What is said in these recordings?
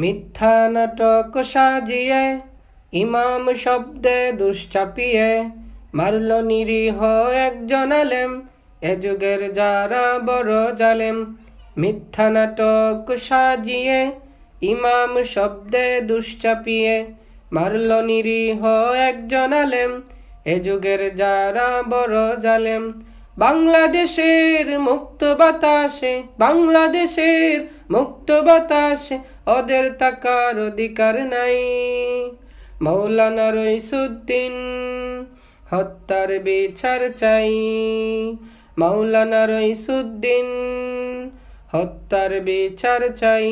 মিথ্যা নাটক সাজিয়ে, ইমাম শব্দে দুশ্চাপিয়ে মারল নিরীহ একজন আলেম, এ যুগের যারা বড় জালেম। মিথ্যা নাটক সাজিয়ে, ইমাম শব্দে দুশ্চাপিয়ে মারল নিরীহ একজন আলেম, এ যুগের যারা বড় জালেম। বাংলাদেশের মুক্ত বাতাসে, বাংলাদেশের মুক্ত বাতাসে ওদের তাকার অধিকার নাই। মৌলানা রইসুদ্দিন হত্যার বিচার চাই। মৌলানা রইসুদ্দিন হত্যার বিচার চাই।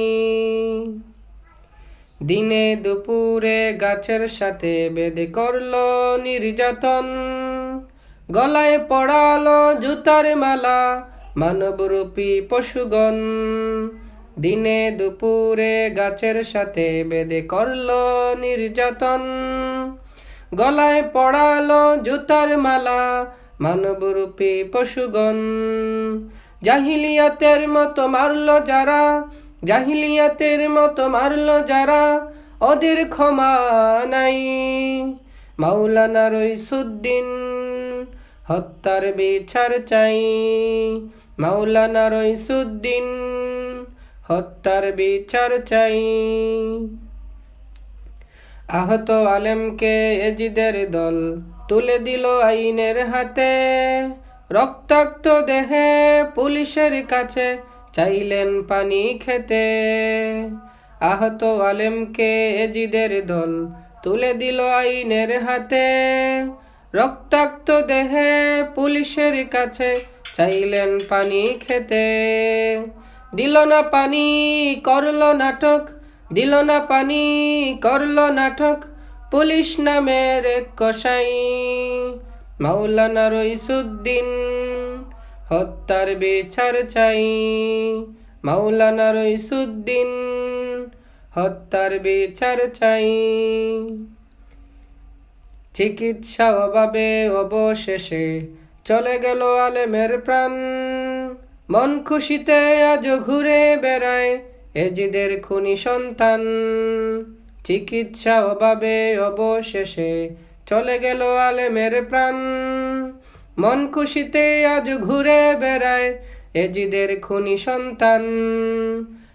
দিনে দুপুরে গাছের সাথে বেদে করল নির্যাতন। গলায় পড়ালো জুতার মালা, মানবরূপী পশুগণ। দিনে দুপুরে গাছের সাথে বেদে করল নির্যাতন। গলায় পড়ালো জুতার মালা, মানবরূপী পশুগণ। জাহিলিয়াতের মতো মারলো যারা, জাহিলিয়াতের মতো মারলো যারা, ওদের ক্ষমা নাই। মাওলানা রইসুদ্দিন হত্যার বিচার চাই। মাওলানা রইসুদ্দিন, হত্যার বিচার চাই। আহত আলেমকে এজিদের দল তুলে দিল আইনের হাতে। রক্তাক্ত দেহে পুলিশের কাছে চাইলেন পানি খেতে। আহত আলেমকে এজিদের দল তুলে দিল আইনের হাতে। রক্তাক্ত দেহে পুলিশের কাছে চাইলেন পানি খেতে। দিল না পানি, করল নাটক। দিল না পানি, করল নাটক। পুলিশ নামের কসাই। মাওলানা রইসুদ্দিন হত্যার বিচার চাই। মাওলানা রইসুদ্দিন হত্যার বিচার চাই। চিকিৎসা অভাবে অবশেষে চলে গেল আলেমের প্রাণ। মন খুশিতে আজ ঘুরে বেড়ায় এজিদের খুনি সন্তান। চিকিৎসা অভাবে অবশেষে চলে গেল আলেমের প্রাণ। মন খুশিতে আজ ঘুরে বেড়ায় এজিদের খুনি সন্তান।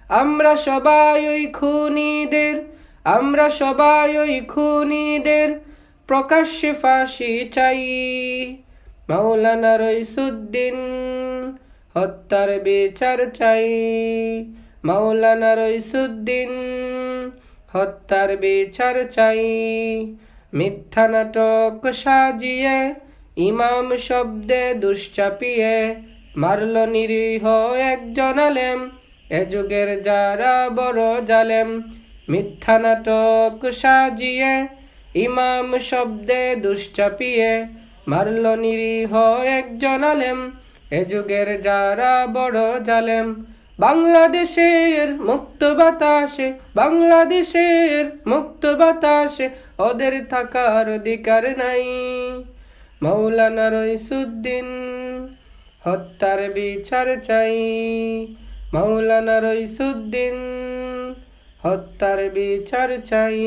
আমরা সবাই ওই খুনিদের, আমরা সবাই ওই খুনিদের প্রকাশ্যে ফাঁসি চাই। মাওলানা রইসুদ্দিন হত্যার বিচার চাই। মাওলানা রইসুদ্দিন হত্যার বিচার চাই। মিথ্যা নাটক সাজিয়ে, ইমাম শব্দে দুশ্চাপিয়ে মারল নিরীহ একজন আলেম, এ যুগের যারা বড় জালেম। মিথ্যা নাটক সাজিয়ে ইমাম শব্দে দুশ্চাপিয়ে মারল নিরীহ একজন আলেম। এ যুগের যারা বড় জালেম, বাংলাদেশের মুক্ত বাতাসে, বাংলাদেশের মুক্ত বাতাসে ওদের থাকার অধিকার নাই। মৌলানা রইসুদ্দিন হত্যার বিচার চাই। মাওলানা রইসুদ্দিন হত্যার বিচার চাই।